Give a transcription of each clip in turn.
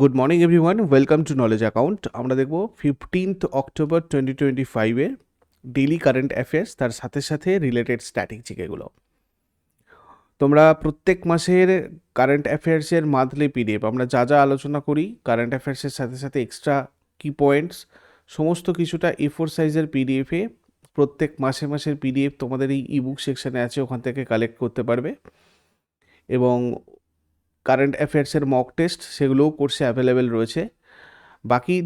Good morning everyone welcome to knowledge account আমরা দেখব fifteenth October twenty twenty ফাইভে daily current affairs তার সাথে সাথে রিলেটেড স্ট্যাটিক এগুলো। তোমরা প্রত্যেক মাসের কারেন্ট অ্যাফেয়ার্সের মান্থলি পিডিএফ আমরা যা যা আলোচনা করি কারেন্ট অ্যাফেয়ার্সের সাথে সাথে এক্সট্রা কি পয়েন্টস সমস্ত কিছুটা এ ফোর সাইজের পিডিএফে প্রত্যেক মাসে মাসের পিডিএফ তোমাদের এই ইবুক সেকশানে আছে, ওখান থেকে কালেক্ট করতে পারবে। এবং কারেন্ট অ্যাফেয়ার্সের মক টেস্ট সেগুলোও কোর্সে অ্যাভেলেবেল রয়েছে। বাকি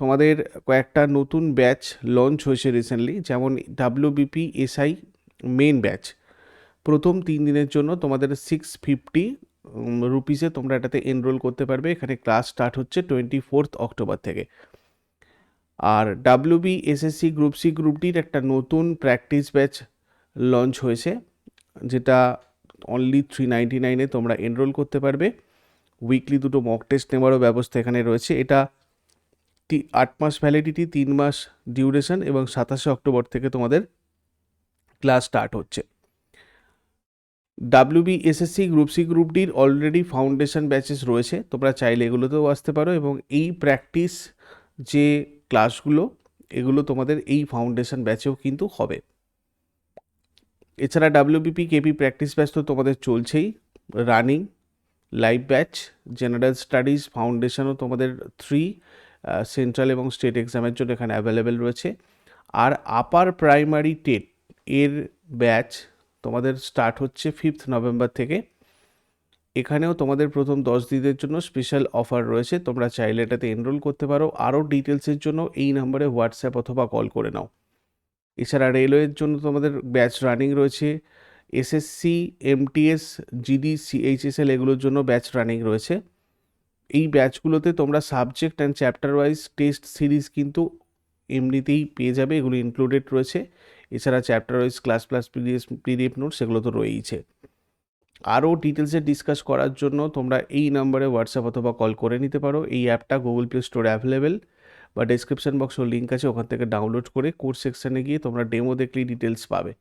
তোমাদের কয়েকটা নতুন ব্যাচ লঞ্চ হয়েছে রিসেন্টলি যেমন ডাব্লিউবিপি এসআই মেন ব্যাচ প্রথম তিন দিনের জন্য তোমাদের সিক্স ফিফটি রুপিসে তোমরা এটাতে এনরোল করতে পারবে। এখানে ক্লাস স্টার্ট হচ্ছে টোয়েন্টি ফোর্থ অক্টোবর থেকে। আর ডাব্লিউবি এসএসসি গ্রুপ সি গ্রুপটির একটা নতুন প্র্যাকটিস ব্যাচ লঞ্চ হয়েছে, যেটা অনলি থ্রি নাইনটি নাইনে তোমরা এনরোল করতে পারবে। উইকলি দুটো মক টেস্ট নেওয়ারও ব্যবস্থা এখানে রয়েছে। এটা আট মাস ভ্যালিডিটি তিন মাস ডিউরেশন এবং সাতাশে অক্টোবর থেকে তোমাদের ক্লাস স্টার্ট হচ্ছে। WB SSC group C group ডির অলরেডি ফাউন্ডেশন ব্যাচেস রয়েছে। তোমরা চাইলে এগুলোতেও আসতে পারো এবং এই প্র্যাকটিস যে ক্লাসগুলো এগুলো তোমাদের এই ফাউন্ডেশন ব্যাচেও কিন্তু হবে। এছাড়া ডাব্লিউবিপি কেপি প্র্যাকটিস ব্যাচ তো তোমাদের চলছেই। Running live batch general studies ফাউন্ডেশনও তোমাদের থ্রি সেন্ট্রাল এবং স্টেট এক্সামের জন্য এখানে অ্যাভেলেবেল রয়েছে। আর আপার প্রাইমারি টেট এর ব্যাচ তোমাদের স্টার্ট হচ্ছে ফিফথ নভেম্বর থেকে। এখানেও তোমাদের প্রথম দশ দিনের জন্য স্পেশাল অফার রয়েছে। তোমরা চাইলে এটাতে এনরোল করতে পারো। আরও ডিটেলসের জন্য এই নাম্বারে হোয়াটসঅ্যাপ অথবা কল করে নাও। এছাড়া রেলওয়ের জন্য তোমাদের ব্যাচ রানিং রয়েছে, এসএসসি, এমটিএস, জিডি, সিএইচএসএল এগুলোর জন্য ব্যাচ রানিং রয়েছে। এই ব্যাচগুলোতে তোমরা subject and chapter wise test series কিন্তু এমনিতেই পেয়ে যাবে, এগুলো ইনক্লুডেড রয়েছে। এছাড়া chapter wise class plus PDF PDF note সেগুলো তো রয়েইছে। আরও ডিটেলসে ডিসকাস করার জন্য তোমরা এই নাম্বারে হোয়াটসঅ্যাপ অথবা কল করে নিতে পারো। এই অ্যাপটা গুগল প্লে স্টোরে অ্যাভেলেবেল বা ডেসক্রিপশন বক্সের লিঙ্ক আছে, ওখান থেকে ডাউনলোড করে কোর্স সেকশানে গিয়ে তোমরা ডেমো দেখলেই ডিটেলস পাবে।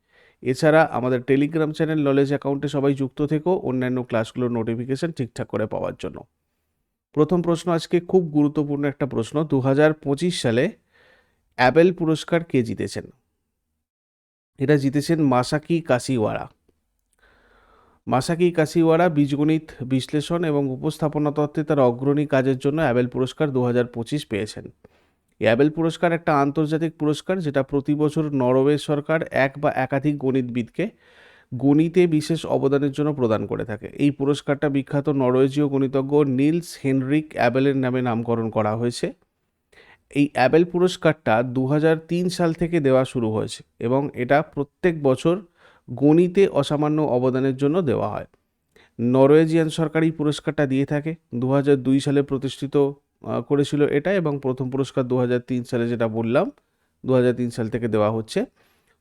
এছাড়া আমাদের টেলিগ্রাম চ্যানেল নলেজ অ্যাকাউন্টে সবাই যুক্ত থেকো অন্যান্য ক্লাসগুলোর নোটিফিকেশান ঠিকঠাক করে পাওয়ার জন্য। প্রথম প্রশ্ন আজকে খুব গুরুত্বপূর্ণ একটা প্রশ্ন দু হাজার পঁচিশ সালে অ্যাবেল পুরস্কার কে জিতেছেন? এটা জিতেছেন মাসাকি কাশিওয়াড়া মাসাকি কাশিওয়াড়া বীজগণিত বিশ্লেষণ এবং উপস্থাপনা তত্ত্বে তার অগ্রণী কাজের জন্য অ্যাবেল পুরস্কার দু হাজার পঁচিশ পেয়েছেন। অ্যাবেল পুরস্কার একটা আন্তর্জাতিক পুরস্কার যেটা প্রতি বছর নরওয়ে সরকার এক বা একাধিক গণিতবিদকে গণিতে বিশেষ অবদানের জন্য প্রদান করে থাকে। এই পুরস্কারটা বিখ্যাত নরওয়েজীয় গণিতজ্ঞ নীলস হেনরিক অ্যাবেলের নামে নামকরণ করা হয়েছে। এই অ্যাবেল পুরস্কারটা দু হাজার তিন সাল থেকে দেওয়া শুরু হয়েছে এবং এটা প্রত্যেক বছর গণিতে অসামান্য অবদানের জন্য দেওয়া হয়। নরওয়েজিয়ান সরকার এই পুরস্কারটা দিয়ে থাকে। দু হাজার দুই সালে প্রতিষ্ঠিত করেছিল এটা এবং প্রথম পুরস্কার দু হাজার তিন সালে যেটা বললাম দু হাজার তিন সাল থেকে দেওয়া হচ্ছে।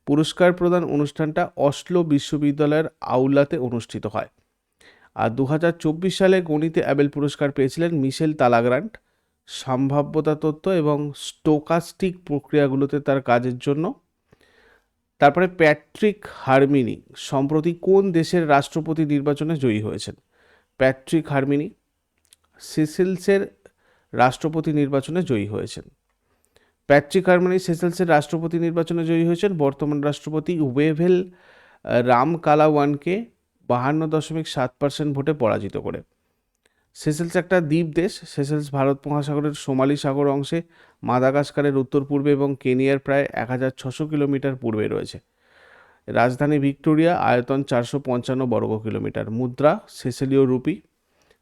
পুরস্কার প্রদান অনুষ্ঠানটা অসলো বিশ্ববিদ্যালয়ের আউলাতে অনুষ্ঠিত হয়। আর দু হাজার চব্বিশ সালে গণিতে অ্যাবেল পুরস্কার পেয়েছিলেন মিশেল তালাগ্রান্ট। সম্ভাব্যতা তত্ত্ব এবং স্টোকাস্টিক প্রক্রিয়াগুলোতে তার কাজের জন্য। তারপরে প্যাট্রিক হারমিনি, সম্প্রতি কোন দেশের রাষ্ট্রপতি নির্বাচনে জয়ী হয়েছেন? প্যাট্রিক হারমিনি, সিসিলসের রাষ্ট্রপতি নির্বাচনে জয়ী হয়েছেন। প্যাট্রিক হারমিনি সেসেলসের রাষ্ট্রপতি নির্বাচনে জয়ী হয়েছেন। বর্তমান রাষ্ট্রপতি ওয়েভেল রাম কালাওয়ানকে বাহান্ন দশমিক সাত পার্সেন্ট ভোটে পরাজিত করে। সেসেলস একটা দ্বীপ দেশ। সেসেলস ভারত মহাসাগরের সোমালি সাগর অংশে, মাদাগাস্কারের উত্তর পূর্বে এবং কেনিয়ার প্রায় এক হাজার ছশো কিলোমিটার পূর্বে রয়েছে। রাজধানী ভিক্টোরিয়া, আয়তন চারশো পঞ্চান্ন বর্গ কিলোমিটার মুদ্রা সেসেলীয় রুপি।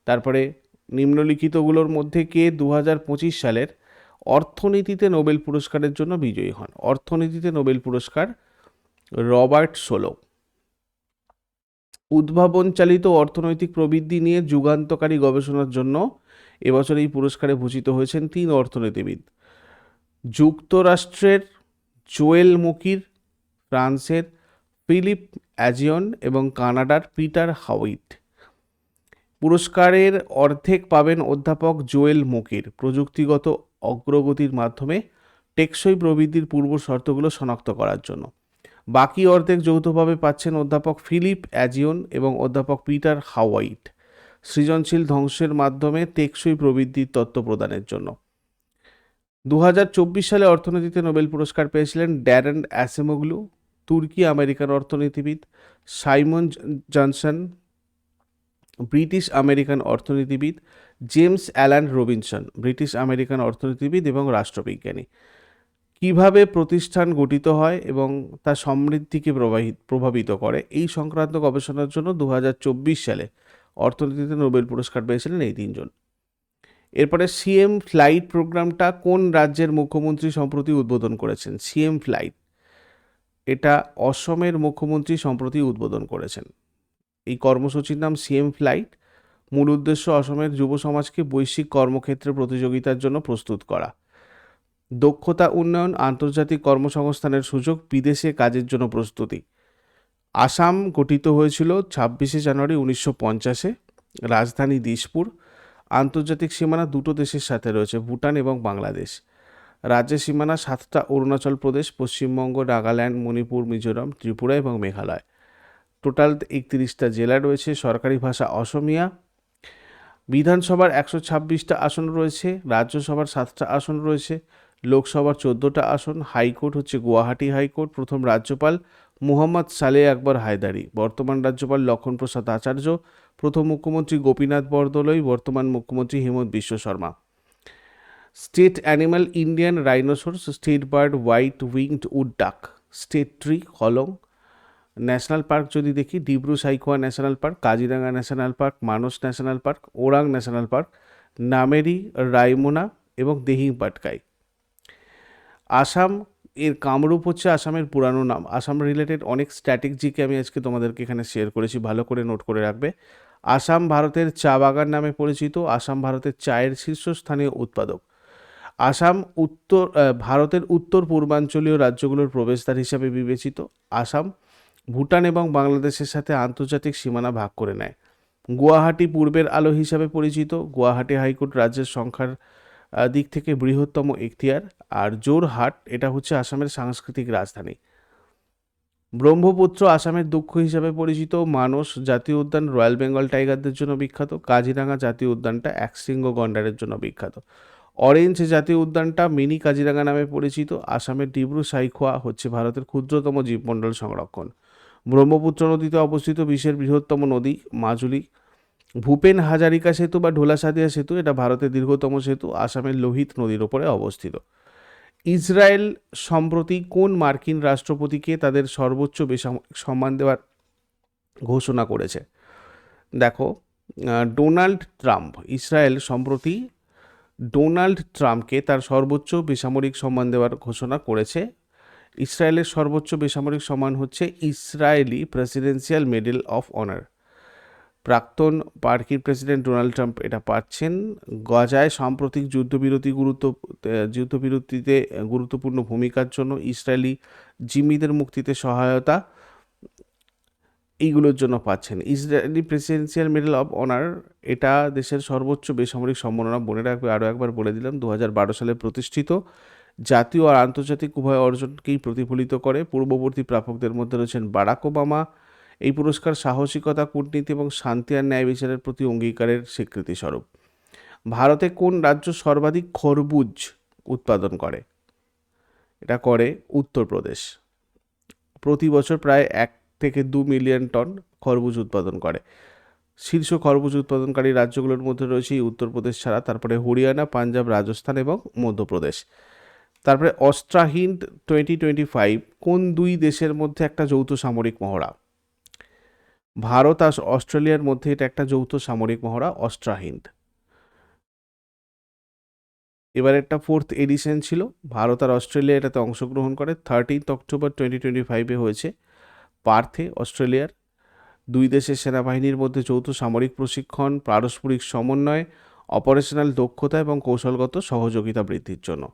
তারপরে নিম্নলিখিতগুলোর মধ্যে কে দু হাজার পঁচিশ সালের অর্থনীতিতে নোবেল পুরস্কারের জন্য বিজয়ী হন? অর্থনীতিতে নোবেল পুরস্কার রবার্ট সোলো। উদ্ভাবন চালিত অর্থনৈতিক প্রবৃদ্ধি নিয়ে যুগান্তকারী গবেষণার জন্য এবছর এই পুরস্কারে ভূষিত হয়েছেন তিন অর্থনীতিবিদ। যুক্তরাষ্ট্রের জোয়েল মুকির, ফ্রান্সের ফিলিপ অ্যাজিয়ন এবং কানাডার পিটার হাউইট। পুরস্কারের অর্ধেক পাবেন অধ্যাপক জোয়েল মুকির। প্রযুক্তিগত অগ্রগতির মাধ্যমে টেকসই প্রবৃদ্ধির পূর্ব শর্তগুলো শনাক্ত করার জন্য। বাকি অর্ধেক যৌথভাবে পাচ্ছেন অধ্যাপক ফিলিপ অ্যাজিয়ন এবং অধ্যাপক পিটার হাওয়াইট। সৃজনশীল ধ্বংসের মাধ্যমে টেকসই প্রবৃদ্ধির তত্ত্ব প্রদানের জন্য। দু হাজার চব্বিশ সালে অর্থনীতিতে নোবেল পুরস্কার পেয়েছিলেন ড্যারেন অ্যাসেমোগলু তুর্কি আমেরিকান অর্থনীতিবিদ সাইমন জনসন ব্রিটিশ আমেরিকান অর্থনীতিবিদ James Alan Robinson, British American অর্থনীতিবিদ এবং রাষ্ট্রবিজ্ঞানী। কীভাবে প্রতিষ্ঠান গঠিত হয় এবং তা সমৃদ্ধিকে প্রবাহিত, প্রভাবিত করে, এই সংক্রান্ত গবেষণার জন্য দু হাজার চব্বিশ সালে অর্থনীতিতে নোবেল পুরস্কার পেয়েছিলেন এই তিনজন। এরপরে সিএম ফ্লাইট প্রোগ্রামটা কোন রাজ্যের মুখ্যমন্ত্রী সম্প্রতি উদ্বোধন করেছেন? CM flight. এটা অসমের মুখ্যমন্ত্রী সম্প্রতি উদ্বোধন করেছেন। এই কর্মসূচির নাম সিএম ফ্লাইট মূল উদ্দেশ্য অসমের যুব সমাজকে বৈশ্বিক কর্মক্ষেত্রে প্রতিযোগিতার জন্য প্রস্তুত করা। দক্ষতা উন্নয়ন, আন্তর্জাতিক কর্মসংস্থানের সুযোগ, বিদেশে কাজের জন্য প্রস্তুতি। আসাম গঠিত হয়েছিল ছাব্বিশে জানুয়ারি উনিশশো পঞ্চাশে। রাজধানী দিসপুর, আন্তর্জাতিক সীমানা দুটো দেশের সাথে রয়েছে, ভুটান এবং বাংলাদেশ। রাজ্যের সীমানা সাতটা অরুণাচল প্রদেশ, পশ্চিমবঙ্গ, নাগাল্যান্ড, মণিপুর, মিজোরাম, ত্রিপুরা এবং মেঘালয়। টোটাল একত্রিশটা জেলা রয়েছে, সরকারি ভাষা অসমিয়া, বিধানসভার একশো ছাব্বিশটা আসন রয়েছে, রাজ্যসভার সাতটা আসন রয়েছে, লোকসভার চোদ্দোটা আসন, হাইকোর্ট হচ্ছে গুয়াহাটি হাইকোর্ট, প্রথম রাজ্যপাল মুহাম্মদ সালে আকবর হায়দারি, বর্তমান রাজ্যপাল লক্ষণ প্রসাদ আচার্য, প্রথম মুখ্যমন্ত্রী গোপীনাথ বরদলৈ বর্তমান মুখ্যমন্ত্রী Himanta Biswa Sarma. State animal Indian rhinoceros state bird white winged wood duck state tree, Hollong national park যদি দেখি, Dibru Saikhowa national park Kaziranga national park, Manas national park, Orang national park, Nameri Raimona এবং দেহিং পাটকাই আসাম, এর কামরূপ হচ্ছে আসামের পুরানো নাম। Assam related অনেক স্ট্র্যাটেজিকে আমি আজকে তোমাদেরকে এখানে শেয়ার করেছি, ভালো করে নোট করে রাখবে। আসাম ভারতের চা বাগান নামে পরিচিত, আসাম ভারতের চায়ের শীর্ষস্থানীয় উৎপাদক। আসাম উত্তর ভারতের উত্তর পূর্বাঞ্চলীয় রাজ্যগুলোর প্রবেশদ্বার হিসাবে বিবেচিত। আসাম ভুটান এবং বাংলাদেশের সাথে আন্তর্জাতিক সীমানা ভাগ করে নেয়। গুয়াহাটি পূর্বের আলো হিসাবে পরিচিত। গুয়াহাটি হাইকোর্ট রাজ্যের সংখ্যার দিক থেকে বৃহত্তম এখতিয়ার। আর জোরহাট, এটা হচ্ছে আসামের সাংস্কৃতিক রাজধানী। ব্রহ্মপুত্র আসামের দুঃখ হিসাবে পরিচিত। মানস জাতীয় উদ্যান রয়্যাল বেঙ্গল টাইগারদের জন্য বিখ্যাত। কাজিরাঙ্গা জাতীয় উদ্যানটা একশৃঙ্গ গন্ডারের জন্য বিখ্যাত। অরেঞ্জ জাতীয় উদ্যানটা মিনি কাজিরাঙ্গা নামে পরিচিত। আসামের ডিব্রু সাইখোয়া হচ্ছে ভারতের ক্ষুদ্রতম জীবমণ্ডল সংরক্ষণ। ব্রহ্মপুত্র নদীতে অবস্থিত বিশ্বের বৃহত্তম নদী মাজুলি। ভূপেন হাজারিকা সেতু বা ঢোলাসাদিয়া সেতু, এটা ভারতের দীর্ঘতম সেতু, আসামের লোহিত নদীর ওপরে অবস্থিত। ইসরায়েল সম্প্রতি কোন মার্কিন রাষ্ট্রপতিকে তাদের সর্বোচ্চ বেসামরিক সম্মান দেওয়ার ঘোষণা করেছে? দেখো ডোনাল্ড ট্রাম্প, ইসরায়েল সম্প্রতি ডোনাল্ড ট্রাম্পকে তার সর্বোচ্চ বেসামরিক সম্মান দেওয়ার ঘোষণা করেছে। ইসরায়েলের সর্বোচ্চ বেসামরিক সম্মান হচ্ছে Israeli presidential medal of honour. প্রাক্তন পার্কির প্রেসিডেন্ট ডোনাল্ড ট্রাম্প এটা পাচ্ছেন। গজায় সাম্প্রতিক যুদ্ধবিরতি গুরুত্ব যুদ্ধবিরতিতে গুরুত্বপূর্ণ ভূমিকার জন্য ইসরায়েলি জিম্মিদের মুক্তিতে সহায়তা এইগুলোর জন্য পাচ্ছেন। Israeli presidential medal of honour এটা দেশের সর্বোচ্চ বেসামরিক সম্মাননা মনে রাখবে। আরও একবার বলে দিলাম, দু হাজার বারো সালে প্রতিষ্ঠিত জাতীয় আর আন্তর্জাতিক উভয় অর্জনকেই প্রতিফলিত করে। পূর্ববর্তী প্রাপকদের মধ্যে রয়েছেন বারাক ওবামা। এই পুরস্কার সাহসিকতা, কূটনীতি এবং শান্তি আর ন্যায় বিচারের প্রতি অঙ্গীকারের স্বীকৃতিস্বরূপ। ভারতে কোন রাজ্য সর্বাধিক খরবুজ উৎপাদন করে? এটা করে উত্তরপ্রদেশ। প্রতি বছর প্রায় এক থেকে দু মিলিয়ন টন খরবুজ উৎপাদন করে। শীর্ষ খরবুজ উৎপাদনকারী রাজ্যগুলোর মধ্যে রয়েছে উত্তরপ্রদেশ ছাড়া, তারপরে হরিয়ানা, পাঞ্জাব, রাজস্থান এবং মধ্যপ্রদেশ। তারপরে অস্ট্রাহিন্দ টোয়েন্টি টোয়েন্টি ফাইভ কোন দুই দেশের মধ্যে একটা যৌথ সামরিক মহড়া? ভারত আর অস্ট্রেলিয়ার মধ্যে এটা একটা যৌথ সামরিক মহড়া অস্ট্রাহিন্দ এবার একটা ফোর্থ এডিশন ছিল, ভারত আর অস্ট্রেলিয়া এটাতে অংশগ্রহণ করে থার্টিন্থ অক্টোবর টোয়েন্টি টোয়েন্টি ফাইভে হয়েছে পার্থে, অস্ট্রেলিয়ার। দুই দেশের সেনাবাহিনীর মধ্যে যৌথ সামরিক প্রশিক্ষণ, পারস্পরিক সমন্বয় অপারেশনাল দক্ষতা এবং কৌশলগত সহযোগিতা বৃদ্ধির জন্য।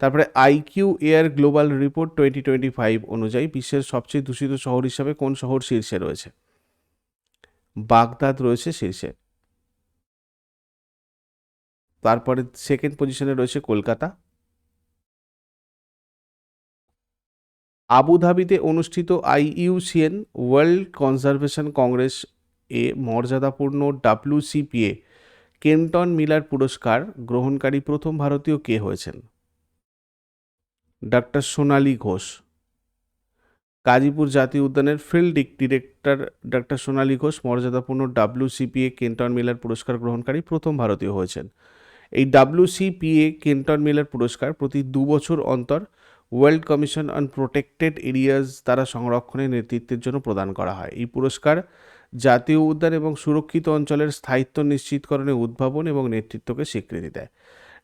তারপরে IQ air global report twenty twenty five অনুযায়ী বিশ্বের সবচেয়ে দূষিত শহর হিসাবে কোন শহর শীর্ষে রয়েছে? বাগদাদ রয়েছে শীর্ষে। তারপরে সেকেন্ড পজিশনে রয়েছে কলকাতা। আবুধাবিতে অনুষ্ঠিত আইইউসিএন ওয়ার্ল্ড কনজারভেশন কংগ্রেস এ মর্যাদাপূর্ণ ডাব্লিউসিপিএ কেন্টন মিলার পুরস্কার গ্রহণকারী প্রথম ভারতীয় কে হয়েছেন? ডাক্তার সোনালী ঘোষ। গাজীপুর জাতীয় উদ্যানের field director doctor Sonali Ghosh মর্যাদাপূর্ণ ডাব্লিউসিপিএ কেন্টন মিলার পুরস্কার গ্রহণকারী প্রথম ভারতীয় হয়েছেন। এই ডাব্লিউসিপিএ কেন্টন মিলার পুরস্কার প্রতি দু বছর অন্তর world commission on protected areas দ্বারা সংরক্ষণের নেতৃত্বের জন্য প্রদান করা হয়। এই পুরস্কার জাতীয় উদ্যান এবং সুরক্ষিত অঞ্চলের স্থায়িত্ব নিশ্চিতকরণে উদ্ভাবন এবং নেতৃত্বকে স্বীকৃতি দেয়।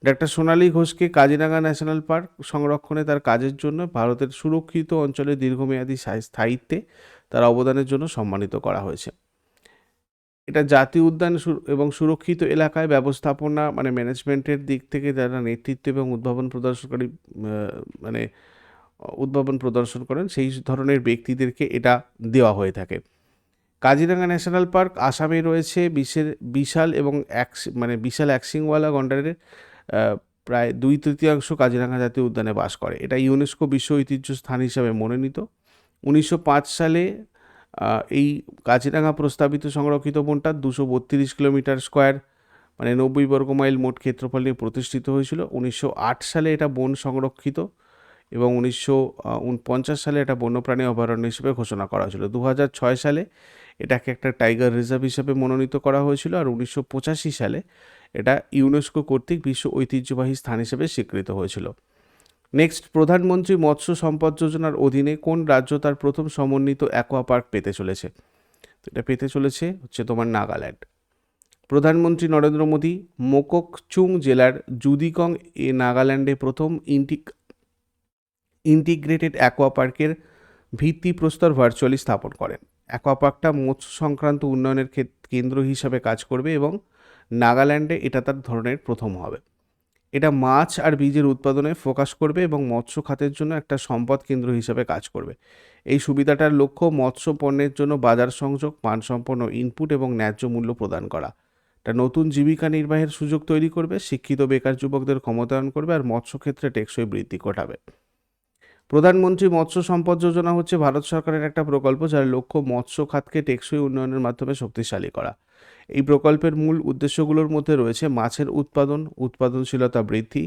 ডাক্তার সোনালী ঘোষকে কাজিরাঙ্গা ন্যাশনাল পার্ক সংরক্ষণে তার কাজের জন্য ভারতের সুরক্ষিত অঞ্চলের দীর্ঘমেয়াদী স্থায়িত্বে তার অবদানের জন্য সম্মানিত করা হয়েছে। এটা জাতীয় উদ্যান এবং সুরক্ষিত এলাকায় ব্যবস্থাপনা মানে ম্যানেজমেন্টের দিক থেকে যারা নেতৃত্ব এবং উদ্ভাবন প্রদর্শনকারী মানে উদ্ভাবন প্রদর্শন করেন, সেই ধরনের ব্যক্তিদেরকে এটা দেওয়া হয়ে থাকে। কাজিরাঙ্গা ন্যাশনাল পার্ক আসামে রয়েছে বিশ্বের বিশাল এবং এক মানে বিশাল অ্যাক্সিংওয়ালা গন্ডারের প্রায় দুই তৃতীয়াংশ কাজিরাঙ্গা জাতীয় উদ্যানে বাস করে। এটা ইউনেস্কো বিশ্ব ঐতিহ্য স্থান হিসাবে মনোনীত। উনিশশো পাঁচ সালে এই কাজিরাঙ্গা প্রস্তাবিত সংরক্ষিত বনটা দুশো বত্রিশ কিলোমিটার স্কোয়ার মানে নব্বই বর্গ মাইল মোট ক্ষেত্রফল নিয়ে প্রতিষ্ঠিত হয়েছিল। উনিশশো আট সালে এটা বন সংরক্ষিত। এবং উনিশশো পঞ্চাশ সালে এটা বন্যপ্রাণী অভয়ারণ্য হিসেবে ঘোষণা করা হয়েছিল। দু হাজার ছয় সালে এটাকে একটা টাইগার রিজার্ভ হিসেবে মনোনীত করা হয়েছিল আর উনিশশো পঁচাশি সালে এটা ইউনেস্কো কর্তৃক বিশ্ব ঐতিহ্যবাহী স্থান হিসেবে স্বীকৃত হয়েছিল। নেক্সট, প্রধানমন্ত্রী মৎস্য সম্পদ যোজনার অধীনে কোন রাজ্য তার প্রথম সমন্বিত অ্যাকোয়া পার্ক পেতে চলেছে? তো এটা পেতে চলেছে হচ্ছে তোমার নাগাল্যান্ড। প্রধানমন্ত্রী নরেন্দ্র মোদী, মোকোকচুং জেলার জুদিকং এ নাগাল্যান্ডে প্রথম ইন্টি ইন্টিগ্রেটেড অ্যাকোয়া পার্কের ভিত্তিপ্রস্তর ভার্চুয়ালি স্থাপন করেন। অ্যাকোয়া পার্কটা মৎস্য সংক্রান্ত উন্নয়নের কেন্দ্র হিসাবে কাজ করবে এবং নাগাল্যান্ডে এটা তার ধরনের প্রথম হবে। এটা মাছ আর বীজের উৎপাদনে ফোকাস করবে এবং মৎস্য খাতের জন্য একটা সম্পদ কেন্দ্র হিসাবে কাজ করবে। এই সুবিধাটার লক্ষ্য মৎস্য পণ্যের জন্য বাজার সংযোগ, মানসম্পন্ন ইনপুট এবং ন্যায্য মূল্য প্রদান করা। এটা নতুন জীবিকা নির্বাহের সুযোগ তৈরি করবে, শিক্ষিত বেকার যুবকদের ক্ষমতায়ন করবে আর মৎস্য ক্ষেত্রে টেকসই বৃদ্ধি ঘটাবে। প্রধানমন্ত্রী মৎস্য সম্পদ যোজনা হচ্ছে ভারত সরকারের একটা প্রকল্প যার লক্ষ্য মৎস্য খাতকে টেকসই উন্নয়নের মাধ্যমে শক্তিশালী করা। এই প্রকল্পের মূল উদ্দেশ্যগুলোর মধ্যে রয়েছে মাছের উৎপাদন, উৎপাদনশীলতা বৃদ্ধি,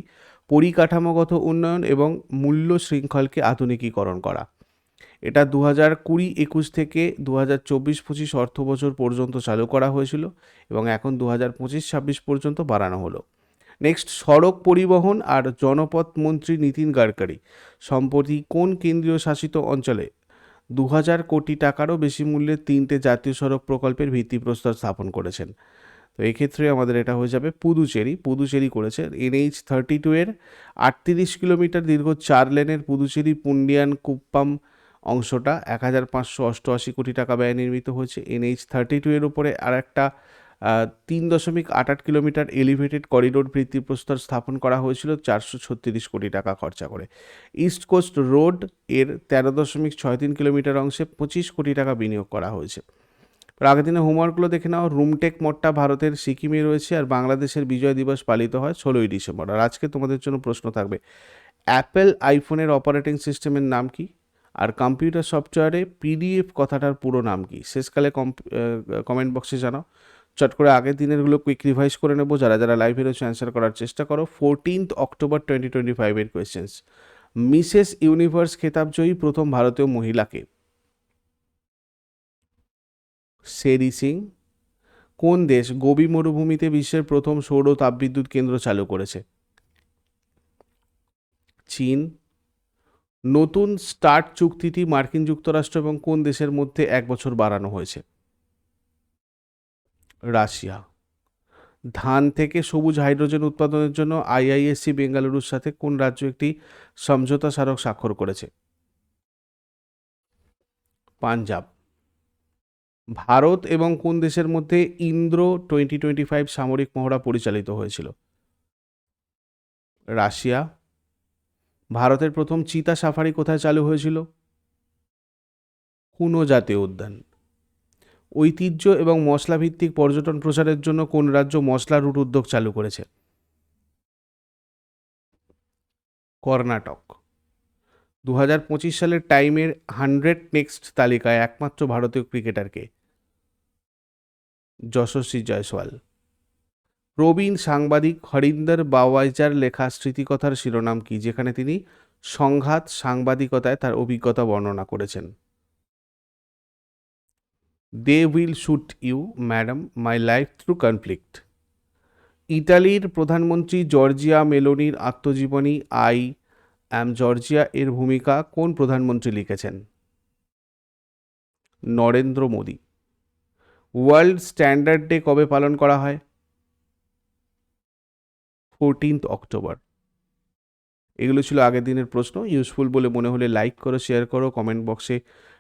পরিকাঠামোগত উন্নয়ন এবং মূল্য শৃঙ্খলকে আধুনিকীকরণ করা। এটা দু হাজার কুড়ি একুশ থেকে দু হাজার চব্বিশ পঁচিশ অর্থ বছর পর্যন্ত চালু করা হয়েছিল এবং এখন দু হাজার পঁচিশ ছাব্বিশ পর্যন্ত বাড়ানো হলো। নেক্সট সড়ক পরিবহন আর জনপথ মন্ত্রী নীতিন গাডকারি। সম্প্রতি কোন কেন্দ্রীয় শাসিত অঞ্চলে দু হাজার কোটি টাকারও বেশি মূল্যের তিনটে জাতীয় সড়ক প্রকল্পের ভিত্তিপ্রস্তর স্থাপন করেছেন? তো এক্ষেত্রে আমাদের এটা হয়ে যাবে পুদুচেরি। পুদুচেরি করেছে এনএইচ থার্টি টু এর আটত্রিশ কিলোমিটার দীর্ঘ চার লেনের পুদুচেরি পুন্ডিয়ান কুপ্পাম অংশটা এক হাজার পাঁচশো অষ্টআশি কোটি টাকা ব্যয় নির্মিত হয়েছে। এনএইচ থার্টি টু এর উপরে আর একটা তিন দশমিক আট আট কিলোমিটার এলিভেটেড করিডোর ভিত্তিপ্রস্তর স্থাপন করা হয়েছিল চারশো ছত্রিশ কোটি টাকা খরচা করে। ইস্ট কোস্ট রোডের তেরো দশমিক ছয় তিন কিলোমিটার অংশে পঁচিশ কোটি টাকা বিনিয়োগ করা হয়েছে। আগের দিনে হোমওয়ার্কগুলো দেখে নাও রুমটেক মঠটা ভারতের সিকিমে রয়েছে আর বাংলাদেশের বিজয় দিবস পালিত হয় ষোলোই ডিসেম্বর। আর আজকে তোমাদের জন্য প্রশ্ন থাকবে অ্যাপেল আইফোনের অপারেটিং সিস্টেমের নাম কি? আর কম্পিউটার সফটওয়্যারে পিডিএফ কথাটার পুরো নাম কি? শেষকালে কমেন্ট বক্সে জানাও। চট করে আগের দিনেরগুলো কুইক রিভাইজ করে নেব। যারা যারা লাইভে রয়েছে অ্যান্সার করার চেষ্টা করো ফোরটিন্থ অক্টোবর টোয়েন্টি টোয়েন্টি ফাইভের কোয়েশ্চেন্স মিসেস ইউনিভার্স খেতাবজয়ী প্রথম ভারতীয় মহিলাকে। সেরি সিং কোন দেশ গোবি মরুভূমিতে বিশ্বের প্রথম সৌর তাপবিদ্যুৎ কেন্দ্র চালু করেছে? চীন, নতুন স্টার্ট চুক্তিটি মার্কিন যুক্তরাষ্ট্র এবং কোন দেশের মধ্যে এক বছর বাড়ানো হয়েছে? রাশিয়া। ধান থেকে সবুজ হাইড্রোজেন উৎপাদনের জন্য আইআইএসসি বেঙ্গালুরুর সাথে কোন রাজ্য একটি সমঝোতা স্মারক স্বাক্ষর করেছে? পাঞ্জাব। ভারত এবং কোন দেশের মধ্যে ইন্দ্র টোয়েন্টি টোয়েন্টি ফাইভ সামরিক মহড়া পরিচালিত হয়েছিল? রাশিয়া। ভারতের প্রথম চিতা সাফারি কোথায় চালু হয়েছিল? কুনো জাতীয় উদ্যান। ঐতিহ্য এবং মশলা ভিত্তিক পর্যটন প্রচারের জন্য কোন রাজ্য মশলা রুট উদ্যোগ চালু করেছে? কর্ণাটক। দু হাজার পঁচিশ সালের টাইমের হান্ড্রেড নেক্সট তালিকায় একমাত্র ভারতীয় ক্রিকেটারকে। যশস্বী জয়সওয়াল। প্রবীণ সাংবাদিক হরিন্দর বাওয়াইজার লেখা স্মৃতিকথার শিরোনাম কি? যেখানে তিনি সংঘাত সাংবাদিকতায় তার অভিজ্ঞতা বর্ণনা করেছেন। They will shoot you madam my life through conflict ইতালির প্রধানমন্ত্রী জর্জিয়া মেলোনির আত্মজীবনী আই অ্যাম জর্জিয়া এর ভূমিকা কোন প্রধানমন্ত্রী লিখেছেন? Narendra Modi. World standard day কবে পালন করা হয়? ফোরটিন্থ অক্টোবর এগুলো ছিল আগের দিনের প্রশ্ন। ইউজফুল বলে মনে হলে লাইক করো শেয়ার করো কমেন্ট বক্সে